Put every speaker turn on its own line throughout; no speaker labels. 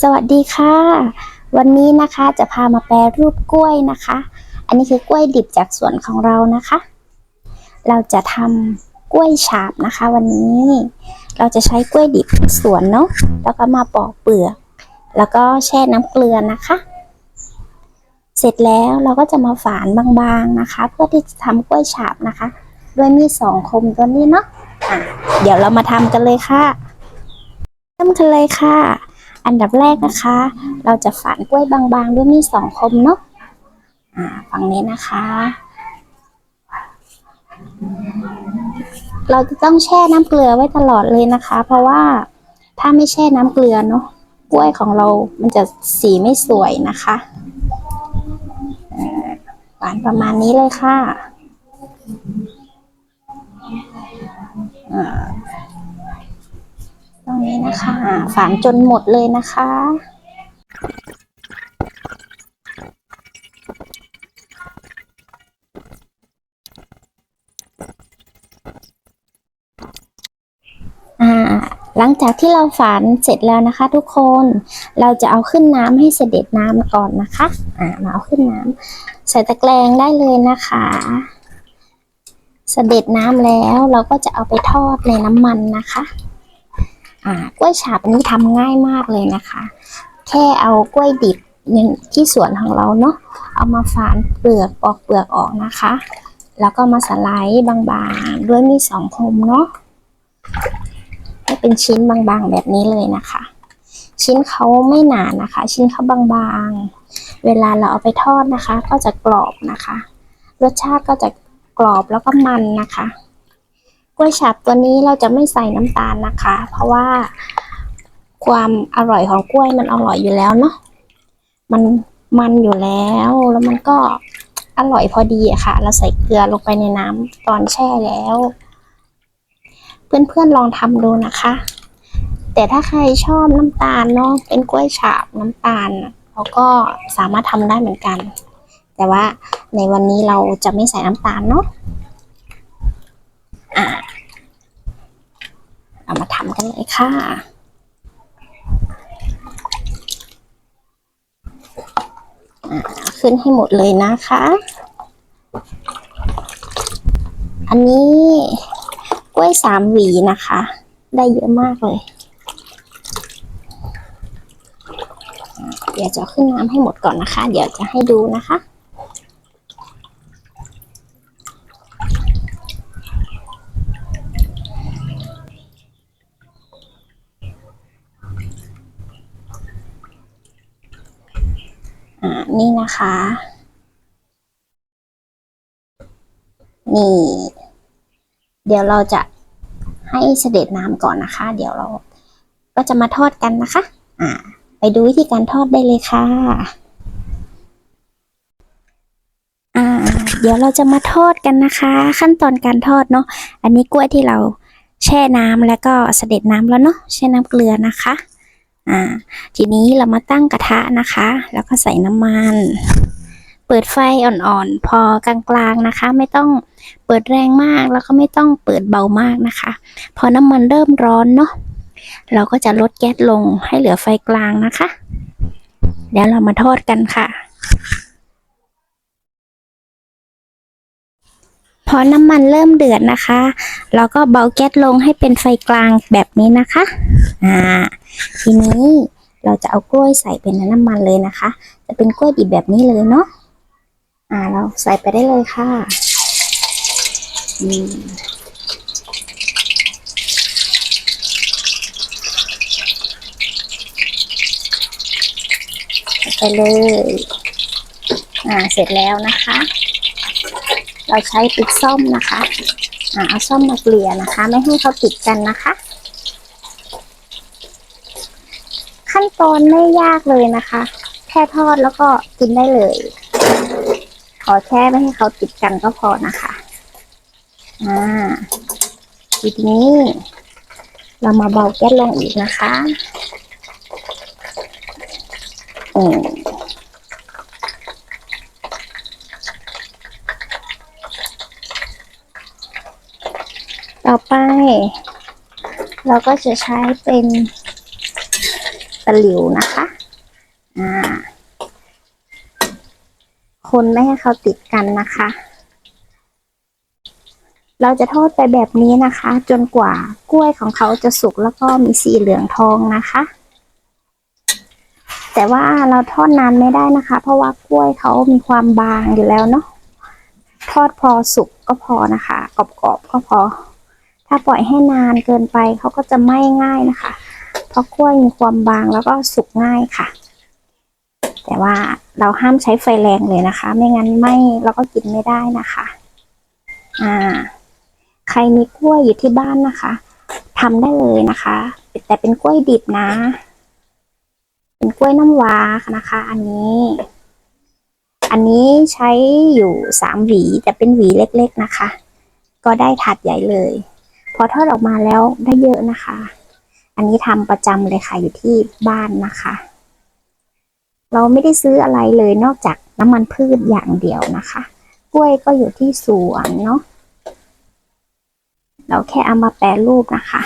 สวัสดีค่ะ วันนี้นะคะจะพามาแปรรูปกล้วยนะคะ อันนี้คือกล้วยดิบจากสวนของเรานะคะ เราจะทำกล้วยฉาบนะคะ วันนี้ เราจะใช้กล้วยดิบสวนเนาะแล้วก็มาปอกเปลือก แล้วก็แช่น้ำเกลือนะคะ เสร็จแล้วเราก็จะมาฝานบางๆนะคะ เพื่อที่จะทำกล้วยฉาบนะคะ ด้วยมีดสองคมตัวนี้เนาะะเดี๋ยวเรามาทำกันเลยค่ะเริ่มกันเลยค่ะ อันดับแรกนะคะ เราจะฝานกล้วยบางๆ ด้วยมีดสองคมเนาะอ่าฝั่งนี้นะคะ เราจะต้องแช่น้ำเกลือไว้ตลอดเลยนะคะ เพราะว่าถ้าไม่แช่น้ำเกลือเนาะกล้วยของเรามันจะสีไม่สวยนะคะฝานประมาณนี้เลยค่ะ นี้นะคะ ฝานจนหมดเลยนะคะอ่าหลังจากที่เราฝานเสร็จแล้วนะคะ ทุกคน เราจะเอาขึ้นน้ำให้เสด็จน้ำก่อนนะคะอ่ามาเอาขึ้นน้ำใส่ตะแกรงได้เลยนะคะเสด็จน้ำแล้วเราก็จะเอาไปทอดในน้ำมันนะคะ อ่ากล้วยฉาบอันนี้ทำง่ายมากเลยนะคะ แค่เอากล้วยดิบที่สวนของเราเนาะเอามาฝานเปลือกปอกเปลือกออกนะคะ แล้วก็มาสไลด์บางๆ ด้วยมีสองคมเนาะให้เป็นชิ้นบางๆแบบนี้เลยนะคะ ชิ้นเขาไม่หนานะคะ ชิ้นเขาบางๆ เวลาเราเอาไปทอดนะคะ ก็จะกรอบนะคะ รสชาติก็จะกรอบแล้วก็มันนะคะ กล้วยฉาบตัวนี้เราจะไม่ใส่น้ำตาลนะคะ เพราะว่า ความอร่อยของกล้วยมันอร่อยอยู่แล้วเนาะมันมันอยู่แล้วแล้วมันก็อร่อยพอดีอะค่ะ เราใส่เกลือลงไปในน้ำตอนแช่แล้ว เพื่อนๆลองทำดูนะคะ แต่ถ้าใครชอบน้ำตาลเนาะเป็นกล้วยฉาบน้ำตาลเราก็สามารถทำได้เหมือนกัน แต่ว่าในวันนี้เราจะไม่ใส่น้ำตาลเนาะ อ่าเรามาทำกันเลยค่ะอ่าขึ้นให้หมดเลยนะคะ อันนี้กล้วยสามหวีนะคะ ได้เยอะมากเลย เดี๋ยวจะขึ้นน้ำให้หมดก่อนนะคะ เดี๋ยวจะให้ดูนะคะ นี่นะคะ นี่ เดี๋ยวเราจะให้เสด็จน้ำก่อนนะคะ เดี๋ยวเราก็จะมาทอดกันนะคะ อ่า ไปดูวิธีการทอดได้เลยค่ะ อ่า เดี๋ยวเราจะมาทอดกันนะคะ ขั้นตอนการทอดเนาะ อันนี้กล้วยที่เราแช่น้ำแล้วก็เสด็จน้ำแล้วเนาะ แช่น้ำเกลือนะคะ อ่า ทีนี้เรามาตั้งกระทะนะคะ แล้วก็ใส่น้ำมัน เปิดไฟอ่อนๆ พอกลางๆนะคะ ไม่ต้องเปิดแรงมากแล้วก็ไม่ต้องเปิดเบามากนะคะ พอน้ำมันเริ่มร้อนเนาะ เราก็จะลดแก๊สลงให้เหลือไฟกลางนะคะ แล้วเรามาทอดกันค่ะ พอน้ำมันเริ่มเดือดนะคะ เราก็เบาแก๊สลงให้เป็นไฟกลางแบบนี้นะคะ อ่า ทีนี้เราจะเอากล้วยใส่เป็นน้ำมันเลยนะคะ จะเป็นกล้วยดิบแบบนี้เลยเนาะ อ่า เราใส่ไปได้เลยค่ะอืมไปเลย อ่า เสร็จแล้วนะคะ เราใช้ปิดส้อมนะคะอ่าเอาส้อมมาเกลี่ยนะคะ ไม่ให้เขาติดกันนะคะ ขั้นตอนไม่ยากเลยนะคะ แค่ทอดแล้วก็กินได้เลย ขอแค่ไม่ให้เขาติดกันก็พอนะคะอ่าทีนี้ เรามาเบาแก๊สลงอีกนะคะอืม ต่อไป เราก็จะใช้เป็นตะหลิวนะคะ อ่า คนไม่ให้เขาติดกันนะคะ เราจะทอดไปแบบนี้นะคะ จนกว่ากล้วยของเขาจะสุกแล้วก็มีสีเหลืองทองนะคะ แต่ว่าเราทอดนานไม่ได้นะคะ เพราะว่ากล้วยเขามีความบางอยู่แล้วเนาะทอดพอสุกก็พอนะคะกรอบๆก็พอ ถ้าปล่อยให้นานเกินไปเขาก็จะไหม้ง่ายนะคะ เพราะกล้วยมีความบางแล้วก็สุกง่ายค่ะ แต่ว่าเราห้ามใช้ไฟแรงเลยนะคะ ไม่งั้นไหม้แล้วก็กินไม่ได้นะคะ อ่า ใครมีกล้วยอยู่ที่บ้านนะคะทำได้เลยนะคะ แต่เป็นกล้วยดิบนะ เป็นกล้วยน้ำว้านะคะ อันนี้ อันนี้ใช้อยู่สามหวีแต่เป็นหวีเล็ก ๆนะคะ ก็ได้ถาดใหญ่เลย พอทอดออกมาแล้วได้เยอะนะคะ อันนี้ทำประจำเลยค่ะอยู่ที่บ้านนะคะ เราไม่ได้ซื้ออะไรเลยนอกจากน้ำมันพืชอย่างเดียวนะคะ กล้วยก็อยู่ที่สวนเนาะเราแค่เอามาแปรรูปนะคะ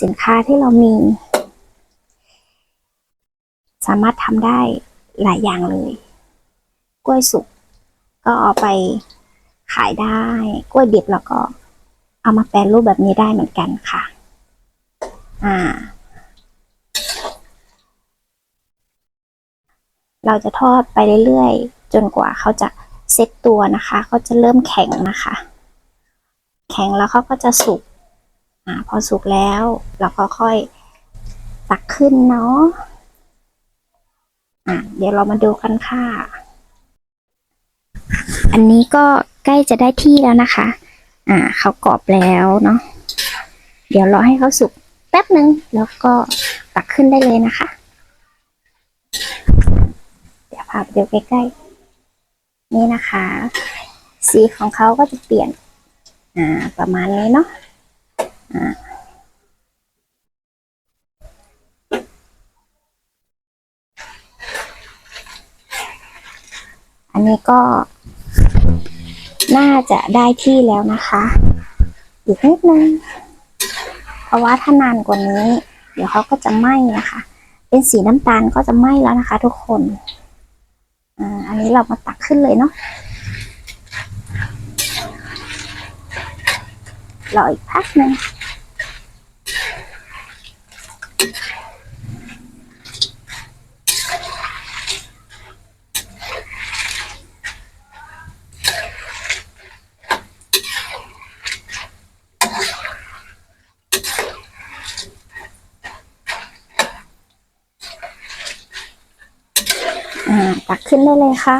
สินค้าที่เรามี สามารถทำได้หลายอย่างเลย กล้วยสุกก็เอาไปขายได้ กล้วยดิบแล้วก็ เอามาแปรรูปแบบนี้ได้เหมือนกันค่ะ อ่า เราจะทอดไปเรื่อยๆ จนกว่าเขาจะเซ็ตตัวนะคะเขาจะเริ่มแข็งนะคะ แข็งแล้วเขาก็จะสุก อ่า พอสุกแล้ว เราก็ค่อยตักขึ้นเนาะ อ่าเดี๋ยวเรามาดูกันค่ะ อันนี้ก็ใกล้จะได้ที่แล้วนะคะ อ่าเขากรอบแล้วเนาะเดี๋ยวรอให้เขาสุกแป๊บหนึ่งแล้วก็ตักขึ้นได้เลยนะคะ เดี๋ยวพาไปดูใกล้ๆนี่นะคะ สีของเขาก็จะเปลี่ยน อ่า ประมาณนี้เนาะอ่าอันนี้ก็ น่าจะได้ที่แล้วนะคะ อีกนิดนึง เพราะว่าถ้านานกว่านี้ เดี๋ยวเขาก็จะไหม้นะคะ เป็นสีน้ำตาลก็จะไหม้แล้วนะคะ ทุกคนอ่าอันนี้เรามาตักขึ้นเลยเนาะรออีกพักหนึ่ง ขึ้นได้เลยค่ะ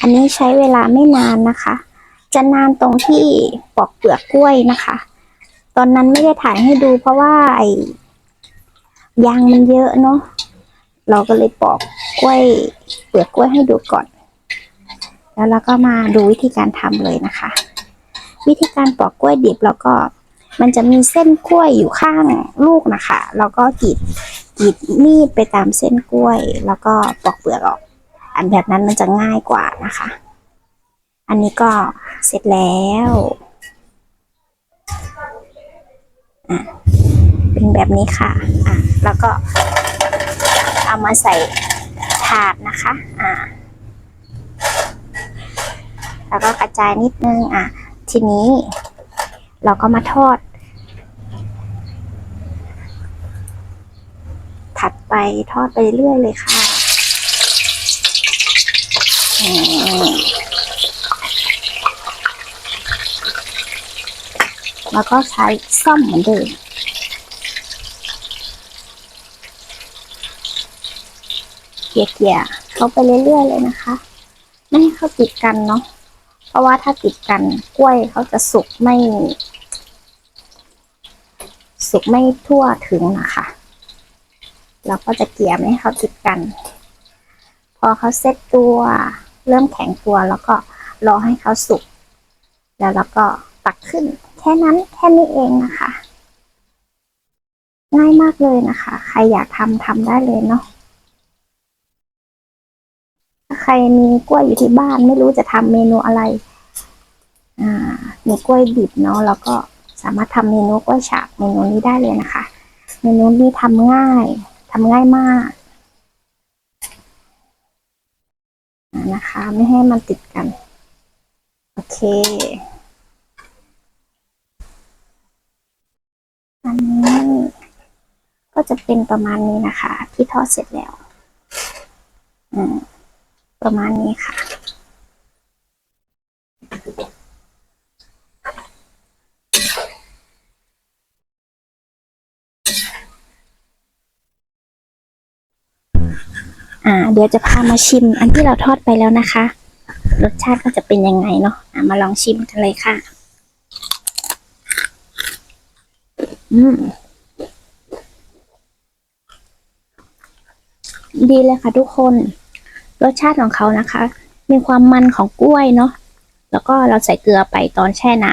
อันนี้ใช้เวลาไม่นานนะคะ จะนานตรงที่ปอกเปลือกกล้วยนะคะ ตอนนั้นไม่ได้ถ่ายให้ดูเพราะว่าไอยางมันเยอะเนาะเราก็เลยปอก กล้วยเปลือกกล้วยให้ดูก่อน แล้วเราก็มาดูวิธีการทำเลยนะคะ วิธีการปอกกล้วยดิบแล้วก็มันจะมีเส้นกล้วยอยู่ข้างลูกนะคะเราก็กรีดกรีดมีดไปตามเส้นกล้วย แล้วก็ปอกเปลือกออก อันแบบนั้นมันจะง่ายกว่านะคะ อันนี้ก็เสร็จแล้วอะเป็นแบบนี้ค่ะอะแล้วก็เอามาใส่ ถาดนะคะ อ่า แล้วก็กระจายนิดนึง อะ ทีนี้ เราก็มาทอด ถัดไปทอดไปเรื่อยเลยค่ะแล้วก็ใช้ซ่อมเหมือนเดิม เกี่ยเขาไปเรื่อยๆเลยนะคะ ไม่ให้เขาติดกันเนาะเพราะว่าถ้าติดกันกล้วยเขาจะสุกไม่ สุกไม่ทั่วถึงนะคะเราก็จะเกี่ยไม่ให้เขาติดกัน พอเขาเซ็ตตัว เริ่มแข็งตัวแล้วก็รอให้เขาสุกแล้วเราก็ตักขึ้น แค่นั้นแค่นี้เองนะคะ ง่ายมากเลยนะคะ ใครอยากทำทำได้เลยเนาะ ใครมีกล้วยอยู่ที่บ้านไม่รู้จะทำเมนูอะไร อ่า มีกล้วยดิบเนาะแล้วก็สามารถทำเมนูกล้วยฉาบเมนูนี้ได้เลยนะคะ เมนูนี้ทำง่ายทำง่ายมากนะคะ ไม่ให้มันติดกัน โอเค อันนี้ก็จะเป็นประมาณนี้นะคะ ที่ทอดเสร็จแล้ว อืม ประมาณนี้ค่ะ อ่า เดี๋ยวจะพามาชิมอันที่เราทอดไปแล้วนะคะ รสชาติก็จะเป็นยังไงเนาะอะมาลองชิมกันเลยค่ะ อืมดีเลยค่ะทุกคน รสชาติของเขานะคะ มีความมันของกล้วยเนาะแล้วก็เราใส่เกลือไปตอนแช่น้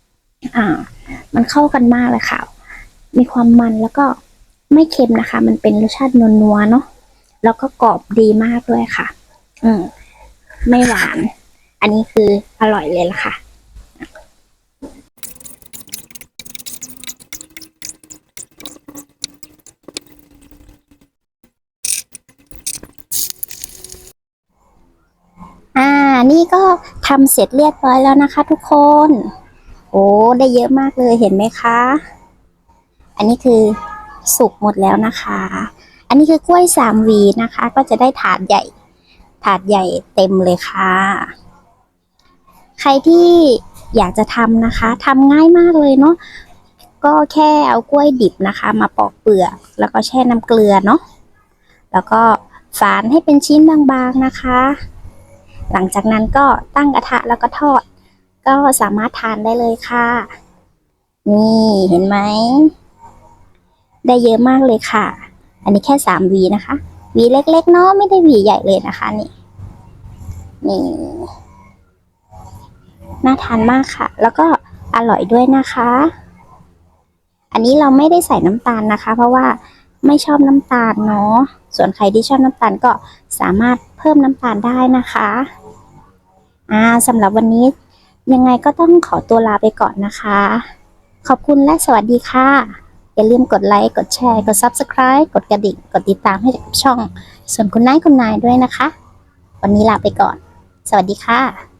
ำอ่า มันเข้ากันมากเลยค่ะ มีความมันแล้วก็ไม่เค็มนะคะ มันเป็นรสชาตินัวๆเนาะแล้วก็กรอบดีมากด้วยค่ะ อืมไม่หวาน อันนี้คืออร่อยเลยล่ะค่ะ อ่า นี่ก็ทำเสร็จเรียบร้อยแล้วนะคะ ทุกคน โอ้ได้เยอะมากเลยเห็นไหมคะ อันนี้คือสุกหมดแล้วนะคะ อันนี้คือกล้วยสามวีนะคะ ก็จะได้ถาดใหญ่ ถาดใหญ่เต็มเลยค่ะ ใครที่อยากจะทำนะคะทำง่ายมากเลยเนาะก็แค่เอากล้วยดิบนะคะ มาปอกเปลือกแล้วก็แช่น้ำเกลือเนาะแล้วก็ฝานให้เป็นชิ้นบางๆนะคะ หลังจากนั้นก็ตั้งกระทะแล้วก็ทอด ก็สามารถทานได้เลยค่ะ นี่เห็นไหม ได้เยอะมากเลยค่ะ อันนี้แค่สามวีนะคะวีเล็กๆเนาะไม่ได้วีใหญ่เลยนะคะนี่ นี่น่าทานมากค่ะ แล้วก็อร่อยด้วยนะคะ อันนี้เราไม่ได้ใส่น้ำตาลนะคะ เพราะว่าไม่ชอบน้ำตาลเนาะ ส่วนใครที่ชอบน้ำตาลก็สามารถเพิ่มน้ำตาลได้นะคะอ่าสำหรับวันนี้ยังไงก็ต้องขอตัวลาไปก่อนนะคะ ขอบคุณและสวัสดีค่ะ อย่าลืมกดไลค์ กดแชร์ กด Subscribe กดกระดิ่ง กดติดตามให้กับช่อง ส่วนคุณนายคุณนายด้วยนะคะ วันนี้ลาไปก่อน สวัสดีค่ะ